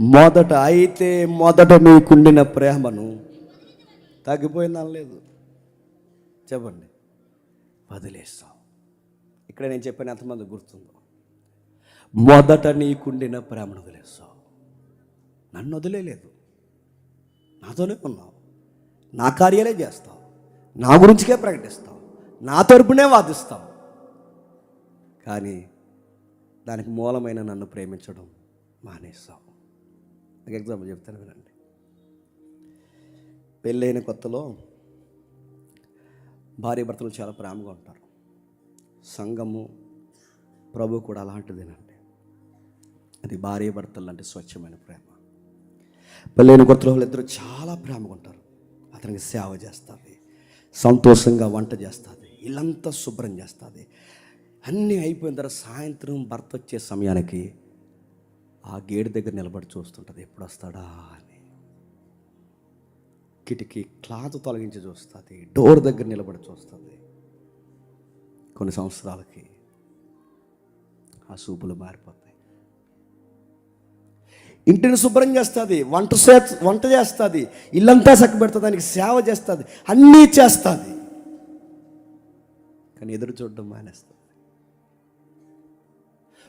మొదట అయితే మొదట మీకుండిన ప్రేమను తగ్గిపోయిందని లేదు. చెప్పండి. వదిలేస్తావు ఇక్కడ నేను చెప్పిన ఎంతమంది గుర్తుందో. మొదట నీకుండిన ప్రేమను వదిలేస్తావు నన్ను వదిలేదు నాతోనే ఉన్నావు. నా కార్యాలే చేస్తావు. నా గురించికే ప్రకటిస్తావు. నా తరపునే వాదిస్తావు. కానీ దానికి మూలమైన నన్ను ప్రేమించడం మానేస్తాం ఒక ఎగ్జాంపుల్ చెప్తాను వినండి. పెళ్ళైన కొత్తలో భార్య భర్తలు చాలా ప్రేమగా ఉంటారు. సంఘము ప్రభు కూడా అలాంటిదేనండి. అది భార్య భర్తలు లాంటి స్వచ్ఛమైన ప్రేమ. పెళ్ళైన కొత్తలో వాళ్ళిద్దరూ చాలా ప్రేమగా ఉంటారు. అతనికి సేవ చేస్తుంది సంతోషంగా వంట చేస్తుంది ఇల్లంతా శుభ్రం చేస్తుంది. అన్నీ అయిపోయిన తర్వాత సాయంత్రం భర్త వచ్చే సమయానికి ఆ గేటు దగ్గర నిలబడి చూస్తుంటుంది. ఎప్పుడు వస్తాడా అని. కిటికీ క్లాత్ తొలగించి చూస్తుంది. డోర్ దగ్గర నిలబడి చూస్తుంది. కొన్ని సంవత్సరాలకి ఆ సూపులు మారిపోతాయి. ఇంటిని శుభ్రం చేస్తుంది. వంట వంట చేస్తుంది. ఇల్లంతా చక్కబెడుతుంది దానికి సేవ చేస్తుంది. అన్నీ చేస్తుంది. కానీ ఎదురు చూడడం మానేస్తుంది.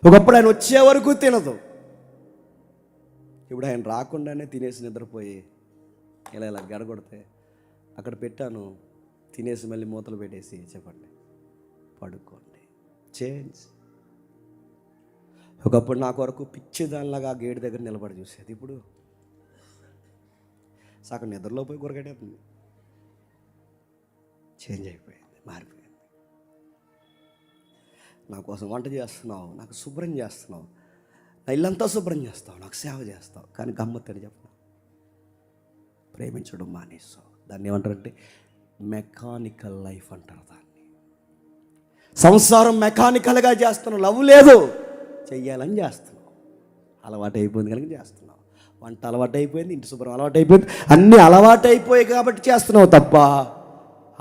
ఒకప్పుడు ఆయన వచ్చే వరకు తినదు. ఇప్పుడు ఆయన రాకుండానే తినేసి నిద్రపోయి ఇలా ఇలా గడగొడితే అక్కడ పెట్టాను. తినేసి మళ్ళీ మూతలు పెట్టేసి చెప్పండి. పడుకోండి. చేంజ్. ఒకప్పుడు నాకు వరకు పిచ్చి దానిలాగా ఆ గేటు దగ్గర నిలబడి చూసేది. ఇప్పుడు సగం నిద్రలో పోయి కొరగడేస్తుంది చేంజ్ అయిపోయింది. మారిపోయింది. నా కోసం వంట చేస్తున్నావు నాకు శుభ్రం చేస్తున్నావు. నా ఇల్లంతా శుభ్రం చేస్తావు నాకు సేవ చేస్తావు. కానీ గమ్మత్తని చెప్పను ప్రేమించడం మానేస్తావు. దాన్ని ఏమంటారంటే మెకానికల్ లైఫ్ అంటారు దాన్ని. సంసారం మెకానికల్గా చేస్తున్నావు. లవ్ లేదు. చెయ్యాలని చేస్తున్నావు. అలవాటు అయిపోయింది కనుక చేస్తున్నావు. వంట అలవాటు అయిపోయింది ఇంటి శుభ్రం అలవాటు అయిపోయింది. అన్నీ అలవాటు అయిపోయాయి కాబట్టి చేస్తున్నావు తప్ప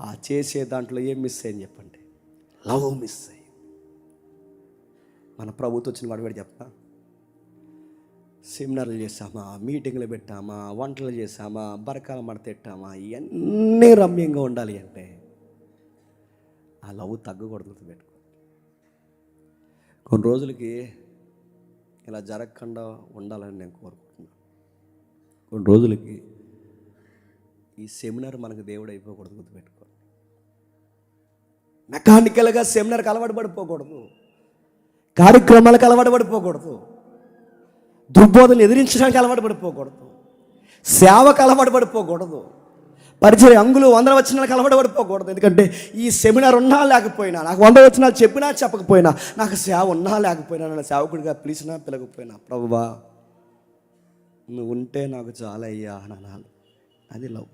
ఆ చేసే దాంట్లో ఏం మిస్ అయ్యింది చెప్పండి? లవ్ మిస్ అయ్యి మన ప్రభుత్వం వచ్చిన వాడు వాడు చెప్తా. సెమినార్లు చేసామా మీటింగ్లు పెట్టామా వంటలు చేసామా బరకాల మడతెట్టామా ఇవన్నీ రమ్యంగా ఉండాలి అంటే ఆ లవ్ తగ్గకూడదు పెట్టుకో. కొన్ని రోజులకి ఇలా జరగకుండా ఉండాలని నేను కోరుకుంటున్నాను కొన్ని రోజులకి ఈ సెమినార్ మనకు దేవుడు అయిపోకూడదు గుర్తుపెట్టుకో మెకానికల్గా సెమినార్కి అలవాటు పడిపోకూడదు. కార్యక్రమాలకు అలవాటు పడిపోకూడదు. దుర్బోధనలు ఎదిరించడానికి అలవాటు పడిపోకూడదు. సేవకు అలవాటు పడిపోకూడదు. పరిచయ అంగులు వందల వచ్చినాలకు అలవాటు పడిపోకూడదు. ఎందుకంటే ఈ సెమినార్ ఉన్నా లేకపోయినా నాకు వంద వచ్చినాలు చెప్పినా చెప్పకపోయినా నాకు సేవ ఉన్నా లేకపోయినా నన్ను సేవకుడిగా పిలిచినా పిలకపోయినా ప్రభువా నువ్వు ఉంటే నాకు చాలయ్యా అని అనాలి. అది లవ్.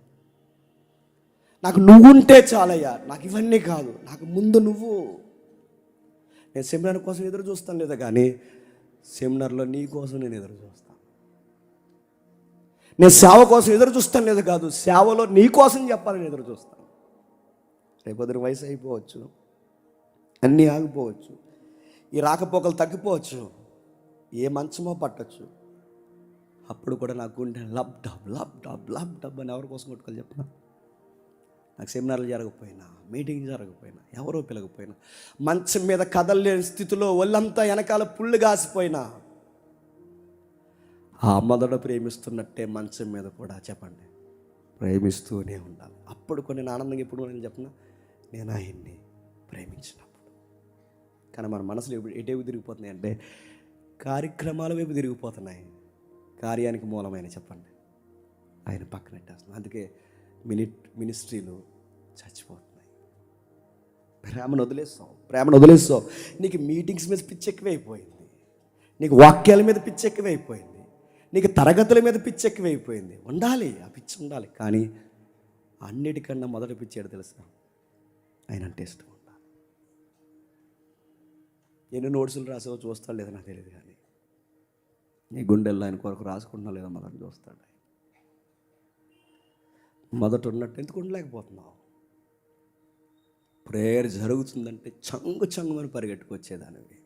నాకు నువ్వు ఉంటే చాలయ్యా. నాకు ఇవన్నీ కాదు. నాకు ముందు నువ్వు. నేను సెమినార్ కోసం ఎదురు చూస్తాను లేదా కానీ సెమినార్లో నీ కోసం నేను ఎదురు చూస్తాను. నేను సేవ కోసం ఎదురు చూస్తాను లేదు కాదు సేవలో నీ కోసం చెప్పాలని ఎదురు చూస్తాను. రేపొద్దున వయసు అయిపోవచ్చు అన్నీ ఆగిపోవచ్చు ఈ రాకపోకలు తగ్గిపోవచ్చు ఏ మంచమో పట్టచ్చు. అప్పుడు కూడా నా గుండె lub dub lub dub lub dub అని ఎవరి కోసం కొట్టుకోవాలి చెప్పిన నాకు సెమినార్లు జరగకపోయినా మీటింగ్ జరగకపోయినా ఎవరో పిలకపోయినా మంచం మీద కదలలేని స్థితిలో ఒళ్ళంతా వెనకాల పుళ్ళు కాసిపోయినా ఆ మొదట ప్రేమిస్తున్నట్టే మంచం మీద కూడా చెప్పండి. ప్రేమిస్తూనే ఉండాలి. అప్పుడు కొన్ని ఆనందంగా ఎప్పుడు నేను చెప్పిన నేను ఆయన్ని ప్రేమించినప్పుడు. కానీ మన మనసులో ఎప్పుడు ఎటేవి తిరిగిపోతున్నాయి అంటే కార్యక్రమాల వైపు తిరిగిపోతున్నాయి. కార్యానికి మూలమైన చెప్పండి. ఆయన పక్కనెట్టేస్తున్నాం అందుకే మినిట్ మినిస్ట్రీలు చచ్చిపోతున్నాయి. ప్రేమను వదిలేస్తావు ప్రేమను వదిలేస్తావు నీకు మీటింగ్స్ మీద పిచ్చి ఎక్కువైపోయింది. నీకు వాక్యాల మీద పిచ్చి ఎక్కువైపోయింది. నీకు తరగతుల మీద పిచ్చి ఎక్కువైపోయింది. ఉండాలి ఆ పిచ్చి ఉండాలి. కానీ అన్నిటికన్నా మొదటి పిచ్చి ఏడు తెలుసా? ఆయన అంటే ఇష్టం ఉండాలి. ఎన్ని నోట్సులు రాసావో చూస్తాడు లేదో నాకు తెలియదు కానీ నీ గుండెల్లో ఆయన కొరకు రాసుకుంటున్నా లేదా మొదటి చూస్తాడు మొదట ఉన్నట్టు ఎందుకు ఉండలేకపోతున్నావు ప్రేయర్ జరుగుతుందంటే చంగు చంగుమని పరిగెట్టుకొచ్చేదానివి.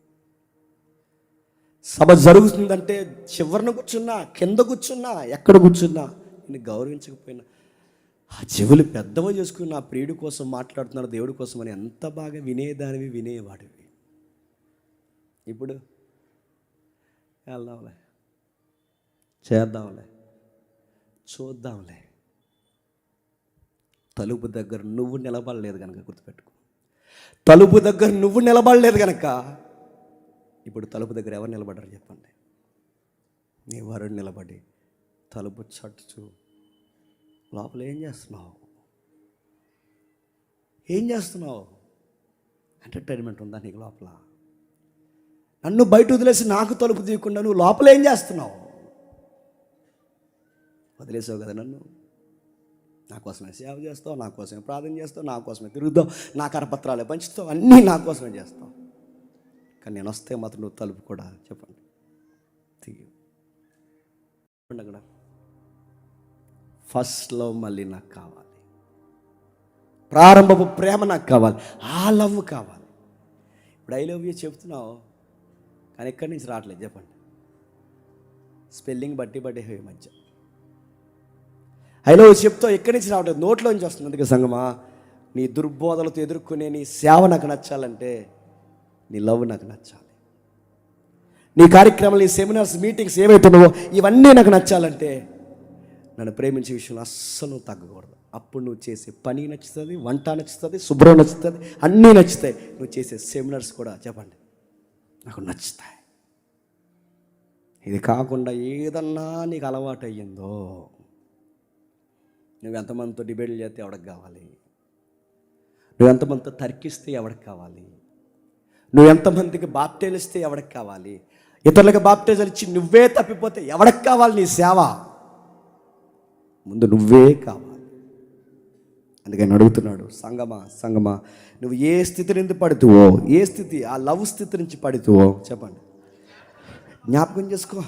సభ జరుగుతుందంటే చివరిన కూర్చున్నా కింద కూర్చున్నా ఎక్కడ కూర్చున్నా నేను గౌరవించకపోయినా ఆ చెవులు పెద్దవి చేసుకుని నా ప్రియుడి కోసం మాట్లాడుతున్నారు దేవుడి కోసం అని ఎంత బాగా వినేదానివి వినేవాడివి. ఇప్పుడు వెళ్దాంలే చేద్దాంలే చూద్దాంలే. తలుపు దగ్గర నువ్వు నిలబడలేదు కనుక గుర్తుపెట్టుకో. తలుపు దగ్గర నువ్వు నిలబడలేదు కనుక ఇప్పుడు తలుపు దగ్గర ఎవరు నిలబడ్డారు చెప్పండి. నీ వరుడు నిలబడి తలుపు చట్టుచు లోపల ఏం చేస్తున్నావు? ఏం చేస్తున్నావు? ఎంటర్టైన్మెంట్ ఉందా నీకు లోపల? నన్ను బయట వదిలేసి నాకు తలుపు తీయకుండా నువ్వు లోపల ఏం చేస్తున్నావు? వదిలేసావు కదా నన్ను? నా కోసమే సేవ చేస్తావు నా కోసమే ప్రార్థన చేస్తావు నా కోసమే తిరుగుతావు నా కరపత్రాలే పంచుతావు అన్నీ నా కోసమే చేస్తావు. కానీ నేను వస్తే మాత్రం నువ్వు తలుపు కూడా చెప్పండి. తీయు. చెప్పండి అక్కడ. ఫస్ట్లో మళ్ళీ నాకు కావాలి. ప్రారంభపు ప్రేమ నాకు కావాలి. ఆ లవ్ కావాలి. ఇప్పుడు ఐ లవ్ యూ చెప్తున్నావు కానీ ఎక్కడి నుంచి రావట్లేదు చెప్పండి. స్పెల్లింగ్ బట్టి బట్టి మధ్య. అయినా చెప్తా చెప్తావు ఎక్కడి నుంచి రావట్లేదు? నోట్లో నుంచి వస్తుంది అందుకే సంగమా. నీ దుర్బోధలతో ఎదుర్కొనే నీ సేవ నాకు నచ్చాలంటే నీ లవ్ నాకు నచ్చాలి. నీ కార్యక్రమాలు నీ సెమినార్స్ మీటింగ్స్ ఏవైతున్నావో ఇవన్నీ నాకు నచ్చాలంటే నన్ను ప్రేమించే విషయంలో అస్సలు నువ్వు తగ్గకూడదు. అప్పుడు నువ్వు చేసే పని నచ్చుతుంది వంట నచ్చుతుంది శుభ్రం నచ్చుతుంది అన్నీ నచ్చుతాయి. నువ్వు చేసే సెమినార్స్ కూడా చెప్పండి నాకు నచ్చుతాయి. ఇది కాకుండా ఏదన్నా నీకు అలవాటు అయ్యిందో నువ్వు ఎంతమందితో డిబేట్లు చేస్తే ఎవడికి కావాలి? నువ్వు ఎంతమందితో తర్కిస్తే ఎవడికి కావాలి? నువ్వు ఎంతమందికి బాప్టేలిస్తే ఎవడికి కావాలి? ఇతరులకు బాప్టేజాలు ఇచ్చి నువ్వే తప్పిపోతే ఎవడికి కావాలి నీ సేవ? ముందు నువ్వే కావాలి. అందుకని అడుగుతున్నాడు సంగమా సంగమా నువ్వు ఏ స్థితి నుంచి పడుతువో ఏ స్థితి ఆ లవ్ స్థితి నుంచి పడుతువో చెప్పండి. జ్ఞాపకం చేసుకో.